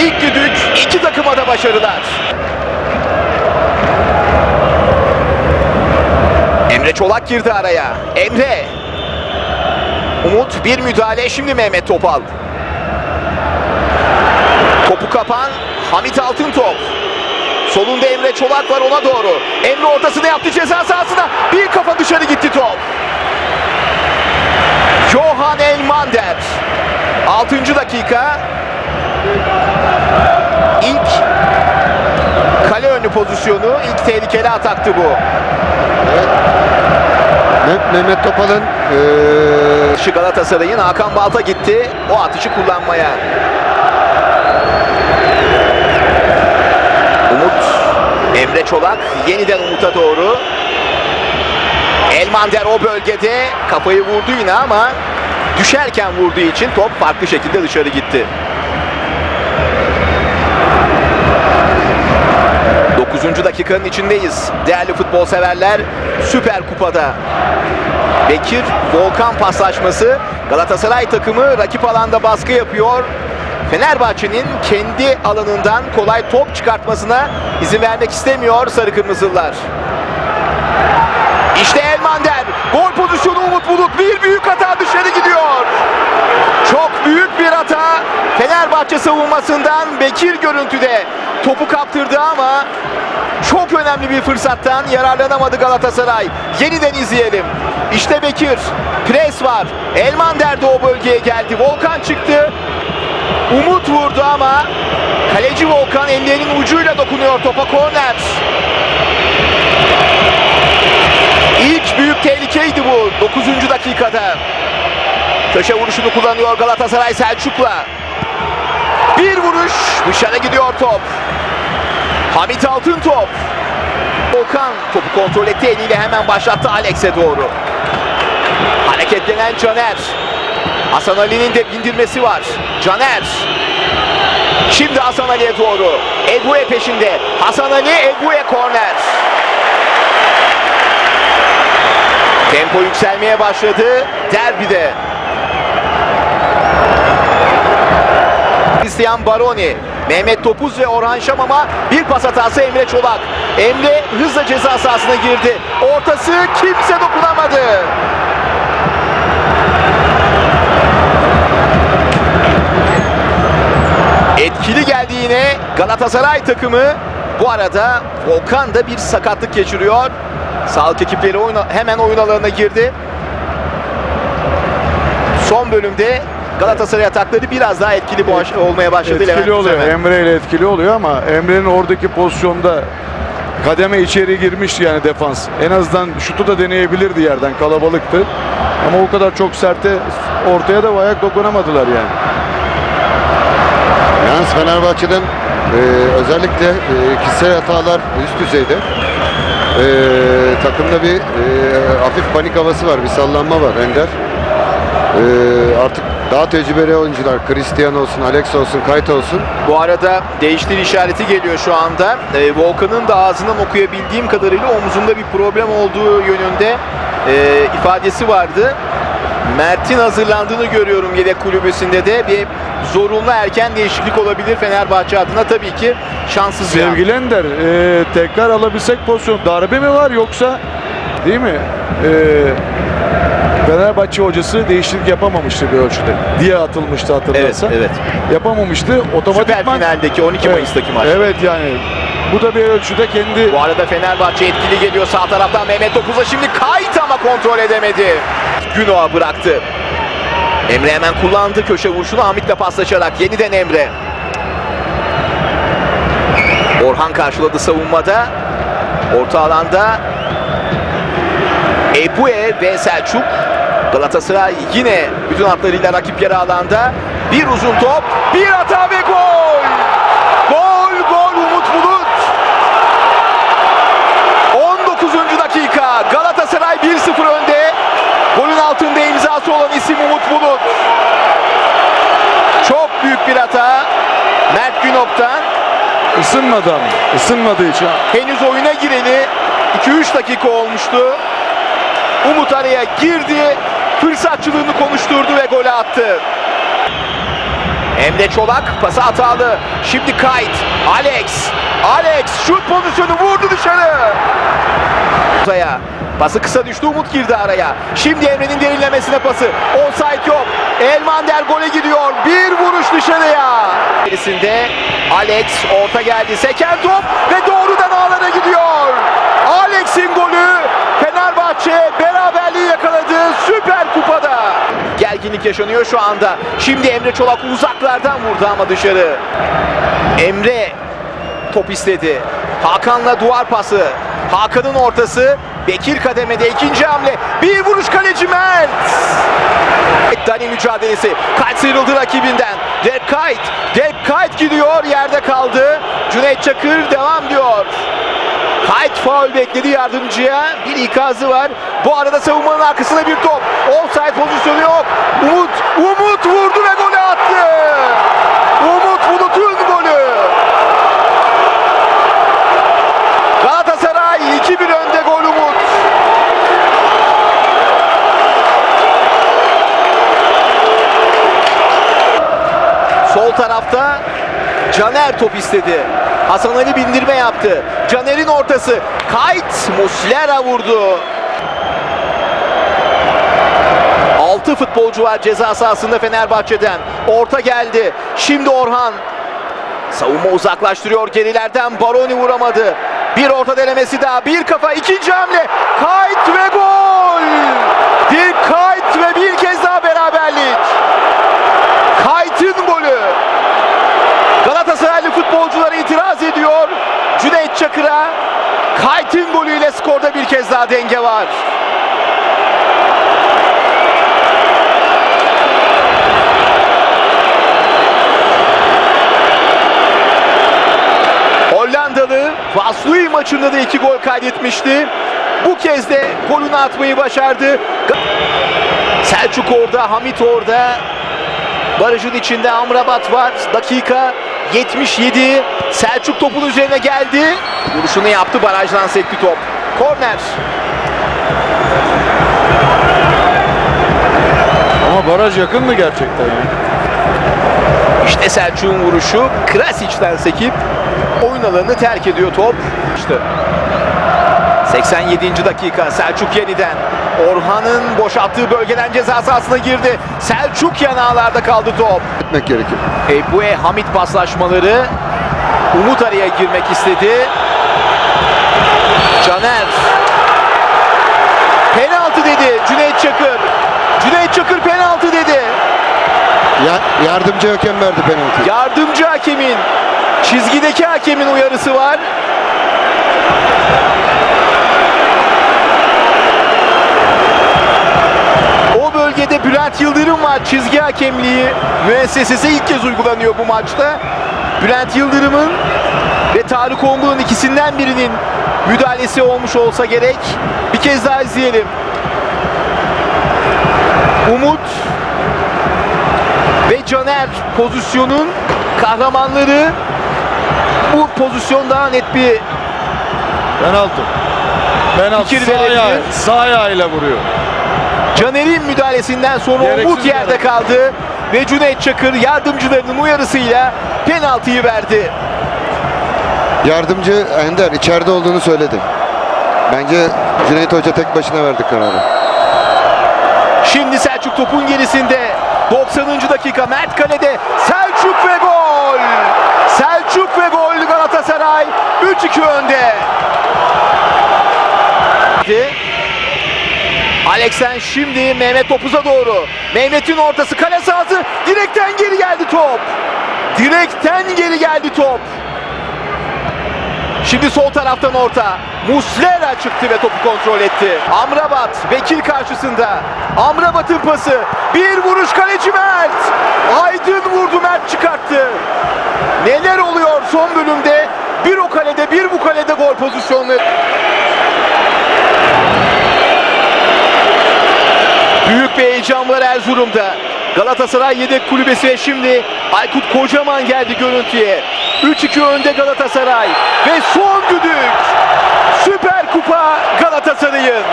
İlk düdük iki takıma da başarılar. Emre Çolak girdi araya. Emre. Umut bir müdahale şimdi Mehmet Topal. Topu kapan Hamit Altıntop. Solunda Emre Çolak var ona doğru. Emre ortasını yaptı ceza sahasına. Bir kafa dışarı gitti top. Johan Elmander. 6. dakika. İlk kale önü pozisyonu. ilk tehlikeli ataktı bu. Meh- Mehmet Topal'ın Şu Galatasaray'ın Hakan Balta gitti. O atışı kullanmaya. Umut, Emre Çolak yeniden Umut'a doğru. Elmander o bölgede kafayı vurdu yine ama düşerken vurduğu için top farklı şekilde dışarı gitti. 9. dakikanın içindeyiz. Değerli futbol severler Süper Kupa'da Bekir Volkan paslaşması Galatasaray takımı rakip alanda baskı yapıyor. Fenerbahçe'nin kendi alanından kolay top çıkartmasına izin vermek istemiyor Sarı Kırmızılar. İşte Elmander. Gol pozisyonu Umut Bulut. Bir büyük hata dışarı gidiyor. Çok büyük bir hata. Fenerbahçe savunmasından Bekir görüntüde topu kaptırdı ama çok önemli bir fırsattan yararlanamadı Galatasaray. Yeniden izleyelim. İşte Bekir. Pres var. Elmander de o bölgeye geldi. Volkan çıktı. Umut vurdu ama kaleci Volkan ellerinin ucuyla dokunuyor topa korner. İlk büyük tehlikeydi bu 9. dakikada. Köşe vuruşunu kullanıyor Galatasaray Selçuk'la. Bir vuruş dışarı gidiyor top. Hamit Altın top. Volkan topu kontrol etti eliyle hemen başlattı Alex'e doğru. Hareketlenen Caner. Hasan Ali'nin de bindirmesi var. Caner. Şimdi Hasan Ali'ye doğru. Ebu'ye peşinde. Hasan Ali Ebu'ye korner. Tempo yükselmeye başladı derbide. Christian Baroni, Mehmet Topuz ve Orhan Şamam'a bir pas hatası Emre Çolak. Emre hızla ceza sahasına girdi. Ortası kimse dokunamadı. Etkili geldi yine Galatasaray takımı. Bu arada Volkan da bir sakatlık geçiriyor. Sağlık ekipleri oyuna, hemen oyun alanına girdi. Son bölümde Galatasaray atakları biraz daha etkili baş- olmaya başladı. Levent Etkili oluyor. Üstemen. Emre ile etkili oluyor ama Emre'nin oradaki pozisyonda kademe içeri girmiş yani defans. En azından şutu da deneyebilirdi yerden kalabalıktı. Ama o kadar çok serte ortaya da ayak dokunamadılar yani. yalnız Fenerbahçe'den eee, özellikle eee, kişisel hatalar üst düzeyde. Eee, takımda bir eee, hafif panik havası var, bir sallanma var Ender. Eee, artık daha tecrübeli oyuncular, Christian olsun, Alex olsun, Kayt olsun. Bu arada değiştir işareti geliyor şu anda. Ee, Volkan'ın da ağzından okuyabildiğim kadarıyla omzunda bir problem olduğu yönünde e, ifadesi vardı. Mert'in hazırlandığını görüyorum yedek kulübesinde de bir zorunlu erken değişiklik olabilir Fenerbahçe adına tabii ki şanssız. Sevgili Ender e, tekrar alabilsek pozisyon darbe mi var yoksa değil mi? E, Fenerbahçe hocası değişiklik yapamamıştı bir ölçüde. Diye atılmıştı Evet, hatırlarsan. evet. Yapamamıştı. Süper Otomatikman finaldeki 12 Evet. Mayıs'taki maç. Evet yani bu da bir ölçüde kendi Bu arada Fenerbahçe etkili geliyor sağ taraftan Mehmet Topuz'a şimdi kayıt ama kontrol edemedi. Gündoğan bıraktı. Emre hemen kullandı köşe vuruşunu Hamit'le paslaşarak yeniden Emre. Orhan karşıladı savunmada. Orta alanda Ebue ve Selçuk. Galatasaray yine bütün hatlarıyla rakip yarı alanda. Bir uzun top, bir hata ve gol! Gol, gol Umut Bulut! 19. dakika Galatasaray 1-0 önde. Golün altında imzası olan isim Umut Bulut. Çok büyük bir hata. Mert Günok'tan ısınmadı ama. Isınmadığı için. henüz oyuna gireli 2-3 dakika olmuştu. Umut araya girdi. Fırsatçılığını konuşturdu ve golü attı. Emre Çolak pası hatalı. Şimdi Kayt. Alex. Alex şut pozisyonu vurdu dışarı. Ortaya. Pası kısa düştü Umut girdi araya. Şimdi Emre'nin derinlemesine pası. Offside yok. Elmander gole gidiyor. Bir vuruş dışarıya. Gerisinde Alex orta geldi. Seken top ve doğrudan ağlara gidiyor. Alex'in golü Fenerbahçe beraberliği yakaladı Süper Kupa'da. Gerginlik yaşanıyor şu anda. Şimdi Emre Çolak uzaklardan vurdu ama dışarı. Emre top istedi. Hakan'la duvar pası. Hakan'ın ortası. Bekir kademede ikinci hamle. Bir vuruş kaleci Mert. Dani mücadelesi. Kayt sıyrıldı rakibinden. Derek Kayt. Derek Kayt gidiyor. Yerde kaldı. Cüneyt Çakır devam diyor. Kayt faul bekledi yardımcıya. Bir ikazı var. Bu arada savunmanın arkasına bir top. Offside pozisyonu yok. Umut, Umut vurdu ve golü attı. Umut Bulut'un golü. Galatasaray 2-1 önde gol Umut. Sol tarafta Caner top istedi. Hasan Ali bindirme yaptı. Caner'in ortası. Kayt Muslera vurdu. 6 futbolcu var ceza sahasında Fenerbahçe'den. Orta geldi. Şimdi Orhan. Savunma uzaklaştırıyor gerilerden. Baroni vuramadı. Bir orta denemesi daha. Bir kafa. ikinci hamle. Kayt ve gol. Bir kayt ve bir kez daha beraberlik. Kayt'ın golü. Galatasaraylı futbolcular itiraz ediyor. Cüneyt Çakır'a Kayt'ın golüyle skorda bir kez daha denge var. Hollandalı Vaslui maçında da iki gol kaydetmişti. Bu kez de golünü atmayı başardı. Selçuk orada, Hamit orada. Barajın içinde Amrabat var. Dakika 77. Selçuk topun üzerine geldi. Vuruşunu yaptı. Barajdan sekti top. Korner. Ama baraj yakındı gerçekten ya. İşte Selçuk'un vuruşu. Krasic'den sekip oyun alanını terk ediyor top. İşte 87. dakika Selçuk yeniden Orhan'ın boşalttığı bölgeden ceza sahasına girdi. Selçuk yanağlarda kaldı top. Etmek gerekir. Ebue Hamit paslaşmaları. Umut araya girmek istedi. Caner. Penaltı dedi Cüneyt Çakır. Cüneyt Çakır penaltı dedi. Ya, yardımcı hakem verdi penaltıyı. Yardımcı hakemin, çizgideki hakemin uyarısı var. Bülent Yıldırım var. Çizgi hakemliği müessesesi ilk kez uygulanıyor bu maçta. Bülent Yıldırım'ın ve Tarık Ongun'un ikisinden birinin müdahalesi olmuş olsa gerek. Bir kez daha izleyelim. Umut ve Caner pozisyonun kahramanları bu pozisyon daha net bir Penaltı. Penaltı sağ ayağı, sağ ayağıyla vuruyor. Caner'in müdahalesinden sonra Gereksiz Umut yerde kaldı ve Cüneyt Çakır yardımcılarının uyarısıyla penaltıyı verdi. Yardımcı Ender içeride olduğunu söyledi. Bence Cüneyt Hoca tek başına verdi kararı. Şimdi Selçuk topun gerisinde 90. dakika Mert Kale'de Selçuk ve gol. Selçuk ve gol Galatasaray 3-2 önde. Alex'ten şimdi Mehmet Topuz'a doğru. Mehmet'in ortası kale sahası. Direkten geri geldi top. Direkten geri geldi top. Şimdi sol taraftan orta. Muslera çıktı ve topu kontrol etti. Amrabat Bekir karşısında. Amrabat'ın pası. Bir vuruş kaleci Mert. Aydın vurdu Mert çıkarttı. Neler oluyor son bölümde? Bir o kalede bir bu kalede gol pozisyonları. Heyecan var Erzurum'da. Galatasaray yedek kulübesi ve şimdi Aykut Kocaman geldi görüntüye. 3-2 önde Galatasaray ve son düdük. Süper Kupa Galatasaray'ın.